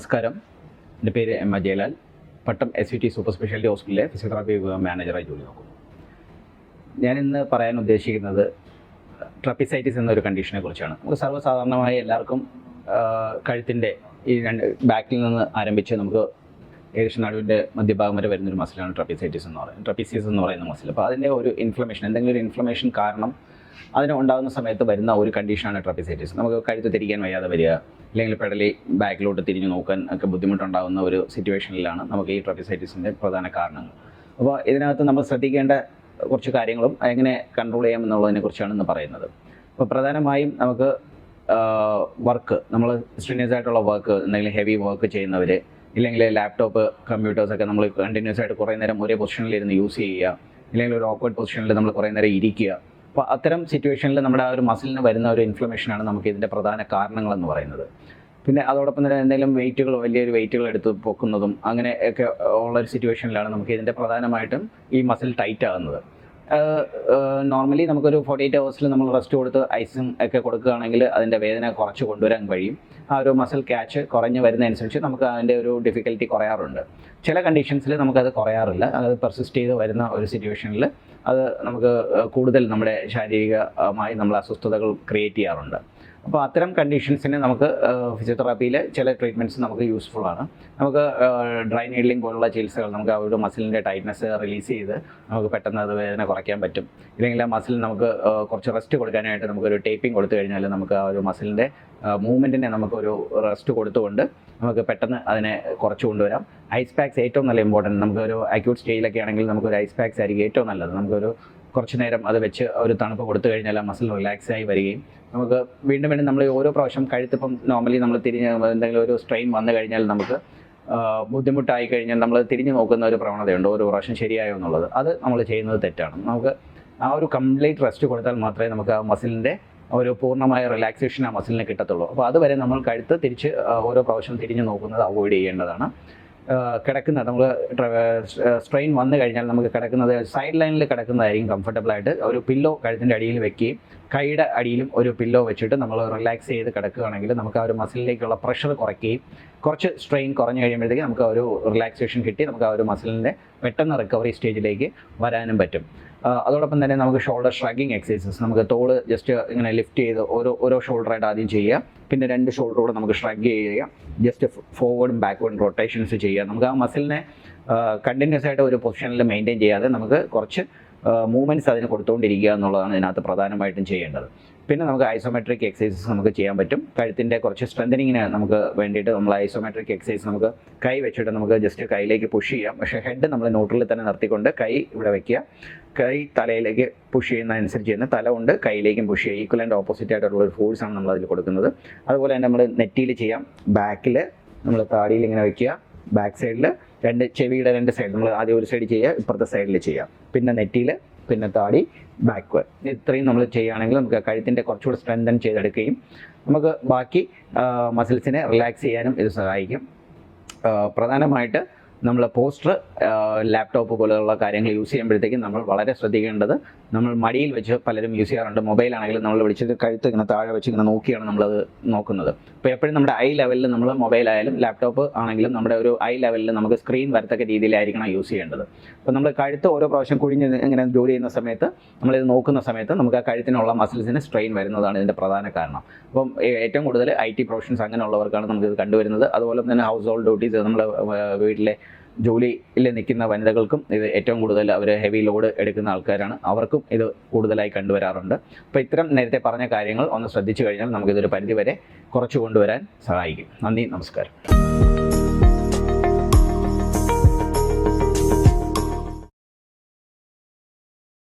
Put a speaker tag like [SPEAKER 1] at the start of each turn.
[SPEAKER 1] നമസ്കാരം. എന്റെ പേര് M. Ajayalal. Pattam S V T super speciality ഹോസ്പിറ്റലിലെ ഫിസിയോതെറാപ്പി വിഭാഗം മാനേജറായി ജോലി നോക്കുന്നു. ഞാൻ ഇന്ന് പറയാൻ ഉദ്ദേശിക്കുന്നത് ട്രപ്പിസൈറ്റിസ് എന്നൊരു കണ്ടീഷനെ കുറിച്ചാണ്. നമുക്ക് സർവസാധാരണമായി എല്ലാവർക്കും കഴുത്തിന്റെ ഈ രണ്ട് ബാക്കിൽ നിന്ന് ആരംഭിച്ച് നമുക്ക് ഏകദേശം നടുവിന്റെ മധ്യഭാഗം വരെ വരുന്നൊരു മസിലാണ് ട്രപ്പിസൈറ്റിസ് എന്ന് പറയുന്നത്. ട്രപ്പിസീസ് എന്ന് പറയുന്ന മസിൽ അപ്പോൾ അതിന്റെ ഒരു ഇൻഫ്ലമേഷൻ എന്തെങ്കിലും ഒരു ഇൻഫ്ലമേഷൻ കാരണം അതിന് ഉണ്ടാകുന്ന സമയത്ത് വരുന്ന ഒരു കണ്ടീഷനാണ് ട്രപ്പിസൈറ്റിസ് നമുക്ക് കഴുത്ത് തിരിക്കാൻ വയ്യാതെ വരിക അല്ലെങ്കിൽ പെടലി ബാക്കിലോട്ട് തിരിഞ്ഞു നോക്കാൻ ഒക്കെ ബുദ്ധിമുട്ടുണ്ടാകുന്ന ഒരു സിറ്റുവേഷനിലാണ് നമുക്ക് ഈ ട്രപ്പിസൈറ്റിസിന്റെ പ്രധാന കാരണങ്ങൾ. അപ്പോൾ ഇതിനകത്ത് നമ്മൾ ശ്രദ്ധിക്കേണ്ട കുറച്ച് കാര്യങ്ങളും എങ്ങനെ കൺട്രോൾ ചെയ്യാം എന്നുള്ളതിനെ കുറിച്ചാണ് ഇന്ന് പറയുന്നത്. അപ്പോൾ പ്രധാനമായും നമുക്ക് വർക്ക് നമ്മൾ സ്ട്രീനിയസ് ആയിട്ടുള്ള വർക്ക് എന്തെങ്കിലും ഹെവി വർക്ക് ചെയ്യുന്നവർ ഇല്ലെങ്കിൽ ലാപ്ടോപ്പ് കമ്പ്യൂട്ടേഴ്സ് ഒക്കെ നമ്മൾ കണ്ടിന്യൂസ് ആയിട്ട് കുറേ നേരം ഒരേ പൊസിഷനിൽ ഇരുന്ന് യൂസ് ചെയ്യുക ഇല്ലെങ്കിൽ ഒരു ഓക്വേർഡ് പൊസിഷനിൽ നമ്മൾ കുറേ നേരം ഇരിക്കുക അപ്പോൾ അത്തരം സിറ്റുവേഷനിൽ നമ്മുടെ ആ ഒരു മസിലിന് വരുന്ന ഒരു ഇൻഫ്ലമേഷനാണ് നമുക്ക് ഇതിന്റെ പ്രധാന കാരണങ്ങളെന്ന് പറയുന്നത്. പിന്നെ അതോടൊപ്പം തന്നെ എന്തെങ്കിലും വെയിറ്റുകൾ വലിയൊരു വെയിറ്റുകൾ എടുത്ത് പൊക്കുന്നതും അങ്ങനെ ഒക്കെ ഉള്ള ഒരു സിറ്റുവേഷനിലാണ് നമുക്ക് ഇതിന്റെ പ്രധാനമായിട്ടും ഈ മസിൽ ടൈറ്റ് ആകുന്നത്. നോർമലി നമുക്കൊരു ഫോർട്ടി എയ്റ്റ് അവേഴ്സിൽ നമ്മൾ റെസ്റ്റ് കൊടുത്ത് ഐസും ഒക്കെ കൊടുക്കുകയാണെങ്കിൽ അതിന്റെ വേദന കുറച്ച് കൊണ്ടുവരാൻ കഴിയും. ആ ഒരു മസിൽ ക്യാച്ച് കുറഞ്ഞ് വരുന്നതനുസരിച്ച് നമുക്ക് അതിന്റെ ഒരു ഡിഫിക്കൽറ്റി കുറയാറുണ്ട്. ചില കണ്ടീഷൻസിൽ നമുക്കത് കുറയാറില്ല. അത് പെർസിസ്റ്റ് ചെയ്ത് വരുന്ന ഒരു സിറ്റുവേഷനിൽ അത് നമുക്ക് കൂടുതൽ നമ്മുടെ ശാരീരികമായി നമ്മൾ അസ്വസ്ഥതകൾ ക്രിയേറ്റ് ചെയ്യാറുണ്ട്. അപ്പോൾ അത്തരം കണ്ടീഷൻസിന് നമുക്ക് ഫിസിയോതെറാപ്പിയിൽ ചില ട്രീറ്റ്മെന്റ്സ് നമുക്ക് യൂസ്ഫുൾ ആണ്. നമുക്ക് ഡ്രൈ നീഡ്ലിംഗ് പോലുള്ള ചികിത്സകൾ നമുക്ക് ആ ഒരു മസിലിന്റെ ടൈറ്റ്നസ് റിലീസ് ചെയ്ത് നമുക്ക് പെട്ടെന്ന് അത് വേദന കുറയ്ക്കാൻ പറ്റും. ഇല്ലെങ്കിൽ ആ മസിൽ നമുക്ക് കുറച്ച് റെസ്റ്റ് കൊടുക്കാനായിട്ട് നമുക്കൊരു ടേപ്പിംഗ് കൊടുത്തു കഴിഞ്ഞാൽ നമുക്ക് ആ ഒരു മസിലിന്റെ മൂവ്മെന്റിനെ നമുക്കൊരു റെസ്റ്റ് കൊടുത്തുകൊണ്ട് നമുക്ക് പെട്ടെന്ന് അതിനെ കുറച്ച് കൊണ്ടുവരാം. ഐസ് പാക്സ് ഏറ്റവും നല്ല ഇമ്പോർട്ടന്റ് നമുക്കൊരു അക്യൂട്ട് സ്റ്റേജിലൊക്കെ ആണെങ്കിൽ നമുക്കൊരു ഐസ് പാക്സ് ആയിരിക്കും ഏറ്റവും നല്ലത്. നമുക്കൊരു കുറച്ച് നേരം അത് വെച്ച് ഒരു തണുപ്പ് കൊടുത്തു കഴിഞ്ഞാൽ ആ മസിൽ റിലാക്സ് ആയി വരികയും നമുക്ക് വീണ്ടും വീണ്ടും നമ്മൾ ഓരോ പ്രാവശ്യം കഴുത്തിപ്പം നോർമലി നമ്മൾ തിരിഞ്ഞ് എന്തെങ്കിലും ഒരു സ്ട്രെയിൻ വന്നു കഴിഞ്ഞാൽ നമുക്ക് ബുദ്ധിമുട്ടായി കഴിഞ്ഞാൽ നമ്മൾ തിരിഞ്ഞു നോക്കുന്ന ഒരു പ്രവണതയുണ്ട്. ഓരോ പ്രാവശ്യം ശരിയായോ എന്നുള്ളത്. അത് നമ്മൾ ചെയ്യുന്നത് തെറ്റാണ്. നമുക്ക് ആ ഒരു കംപ്ലീറ്റ് റെസ്റ്റ് കൊടുത്താൽ മാത്രമേ നമുക്ക് ആ മസിലിന്റെ ഒരു പൂർണമായ റിലാക്സേഷൻ ആ മസിലിന് കിട്ടത്തുള്ളൂ. അപ്പോൾ അതുവരെ നമ്മൾ കഴുത്ത് തിരിച്ച് ഓരോ പ്രാവശ്യം തിരിഞ്ഞു നോക്കുന്നത് അവോയ്ഡ് ചെയ്യേണ്ടതാണ്. കിടക്കുന്നത്. നമ്മൾ സ്ട്രെയിൻ വന്നു കഴിഞ്ഞാൽ നമുക്ക് കിടക്കുന്നത് സൈഡ് ലൈനിൽ കിടക്കുന്നതായിരിക്കും കംഫർട്ടബിൾ ആയിട്ട്. ഒരു പില്ലോ കഴുത്തിന്റെ അടിയിൽ വെക്കുകയും കൈയുടെ അടിയിലും ഒരു പില്ലോ വെച്ചിട്ട് നമ്മൾ റിലാക്സ് ചെയ്ത് കിടക്കുകയാണെങ്കിൽ നമുക്ക് ആ ഒരു മസിലിലേക്കുള്ള പ്രഷർ കുറയ്ക്കുകയും കുറച്ച് സ്ട്രെയിൻ കുറഞ്ഞു കഴിയുമ്പോഴത്തേക്ക് നമുക്ക് ആ ഒരു റിലാക്സേഷൻ കിട്ടി നമുക്ക് ആ ഒരു മസിലിന്റെ പെട്ടെന്ന് റിക്കവറി സ്റ്റേജിലേക്ക് വരാനും പറ്റും. അതോടൊപ്പം തന്നെ നമുക്ക് ഷോൾഡർ ഷ്രഗിങ് എക്സസൈസസ് നമുക്ക് തോൾ ജസ്റ്റ് ഇങ്ങനെ ലിഫ്റ്റ് ചെയ്ത് ഓരോ ഓരോ ഷോൾഡറായിട്ട് ആദ്യം ചെയ്യുക പിന്നെ രണ്ട് ഷോൾഡർ കൂടെ നമുക്ക് ഷ്രഗ് ചെയ്യുക ജസ്റ്റ് ഫോർവേഡും ബാക്ക്വേഡും റൊട്ടേഷൻസ് ചെയ്യുക. നമുക്ക് ആ മസിലിനെ കണ്ടിന്യൂസ് ആയിട്ട് ഒരു പൊസിഷനിൽ മെയിന്റെയിൻ ചെയ്യാതെ നമുക്ക് കുറച്ച് മൂവ്മെന്റ്സ് അതിന് കൊടുത്തുകൊണ്ടിരിക്കുക എന്നുള്ളതാണ് ഇതിനകത്ത് പ്രധാനമായിട്ടും ചെയ്യേണ്ടത്. പിന്നെ നമുക്ക് ഐസോമെട്രിക് എക്സസൈസസ് നമുക്ക് ചെയ്യാൻ പറ്റും. കഴുത്തിന്റെ കുറച്ച് സ്ട്രെങ്തനിങ്ങിന് നമുക്ക് വേണ്ടിയിട്ട് നമ്മൾ ഐസോമെട്രിക് എക്സസൈസ് നമുക്ക് കൈ വെച്ചിട്ട് നമുക്ക് ജസ്റ്റ് കൈയിലേക്ക് പുഷ് ചെയ്യാം. പക്ഷേ ഹെഡ് നമ്മൾ ന്യൂട്രലിൽ തന്നെ നിർത്തിക്കൊണ്ട് കൈ ഇവിടെ വയ്ക്കുക കൈ തലയിലേക്ക് പുഷ് ചെയ്യുന്നതനുസരിച്ച് തന്നെ തല കൊണ്ട് കൈയിലേക്കും പുഷ് ചെയ്യുക. ഈക്വൽ ആൻഡ് ഓപ്പോസിറ്റ് ആയിട്ടുള്ള ഒരു ഫോഴ്സാണ് നമ്മൾ അതിൽ കൊടുക്കുന്നത്. അതുപോലെ തന്നെ നമ്മൾ നെറ്റിയിൽ ചെയ്യാം. ബാക്കിൽ നമ്മൾ താടിയിൽ ഇങ്ങനെ വയ്ക്കുക ബാക്ക് സൈഡിൽ രണ്ട് ചെവിയുടെ രണ്ട് സൈഡ് നമ്മൾ ആദ്യം ഒരു സൈഡ് ചെയ്യുക ഇപ്പുറത്തെ സൈഡിൽ ചെയ്യാം പിന്നെ നെറ്റിയിൽ പിന്നെ താടി ബാക്ക്വേർഡ് ഇത്രയും നമ്മൾ ചെയ്യുകയാണെങ്കിൽ നമുക്ക് കഴുത്തിന്റെ കുറച്ചുകൂടി സ്ട്രെങ്തൻ ചെയ്തെടുക്കുകയും നമുക്ക് ബാക്കി മസിൽസിനെ റിലാക്സ് ചെയ്യാനും ഇത് സഹായിക്കും. പ്രധാനമായിട്ട് നമ്മൾ പോസ്റ്റർ ലാപ്ടോപ്പ് പോലെയുള്ള കാര്യങ്ങൾ യൂസ് ചെയ്യുമ്പോഴത്തേക്കും നമ്മൾ വളരെ ശ്രദ്ധിക്കേണ്ടത് നമ്മൾ മടിയിൽ വെച്ച് പലരും യൂസ് ചെയ്യാറുണ്ട്. മൊബൈലാണെങ്കിലും നമ്മൾ വിളിച്ചിട്ട് കഴുത്ത് ഇങ്ങനെ താഴെ വെച്ച് ഇങ്ങനെ നോക്കിയാണ് നമ്മളത് നോക്കുന്നത്. അപ്പോൾ എപ്പോഴും നമ്മുടെ ഐ ലെവലിൽ നമ്മൾ മൊബൈൽ ആയാലും ലാപ്ടോപ്പ് ആണെങ്കിലും നമ്മുടെ ഒരു ഐ ലെവലിൽ നമുക്ക് സ്ക്രീൻ വരത്തക്ക രീതിയിലായിരിക്കണം യൂസ് ചെയ്യേണ്ടത്. അപ്പോൾ നമ്മൾ കഴുത്ത് ഓരോ പ്രാവശ്യം കുഴിഞ്ഞ് ഇങ്ങനെ ജോലി ചെയ്യുന്ന സമയത്ത് നമ്മളിത് നോക്കുന്ന സമയത്ത് നമുക്ക് ആ കഴുത്തിനുള്ള മസിൽസിന് സ്ട്രെയിൻ വരുന്നതാണ് ഇതിന്റെ പ്രധാന കാരണം. അപ്പം ഏറ്റവും കൂടുതൽ ഐ ടി പ്രൊഫഷൻസ് അങ്ങനെയുള്ളവർക്കാണ് നമുക്കിത് കണ്ടുവരുന്നത്. അതുപോലെ തന്നെ ഹൗസ് ഹോൾഡ് ഡ്യൂട്ടീസ് നമ്മുടെ വീട്ടിലെ ജോലിയിൽ നിൽക്കുന്ന വനിതകൾക്കും ഇത് ഏറ്റവും കൂടുതൽ അവർ ഹെവി ലോഡ് എടുക്കുന്ന ആൾക്കാരാണ്. അവർക്കും ഇത് കൂടുതലായി കണ്ടുവരാറുണ്ട്. അപ്പോൾ ഇത്തരം നേരത്തെ പറഞ്ഞ കാര്യങ്ങൾ ഒന്ന് ശ്രദ്ധിച്ചു കഴിഞ്ഞാൽ നമുക്കിതൊരു പരിധിവരെ കുറച്ചു കൊണ്ടുവരാൻ സഹായിക്കും. നന്ദി നമസ്കാരം.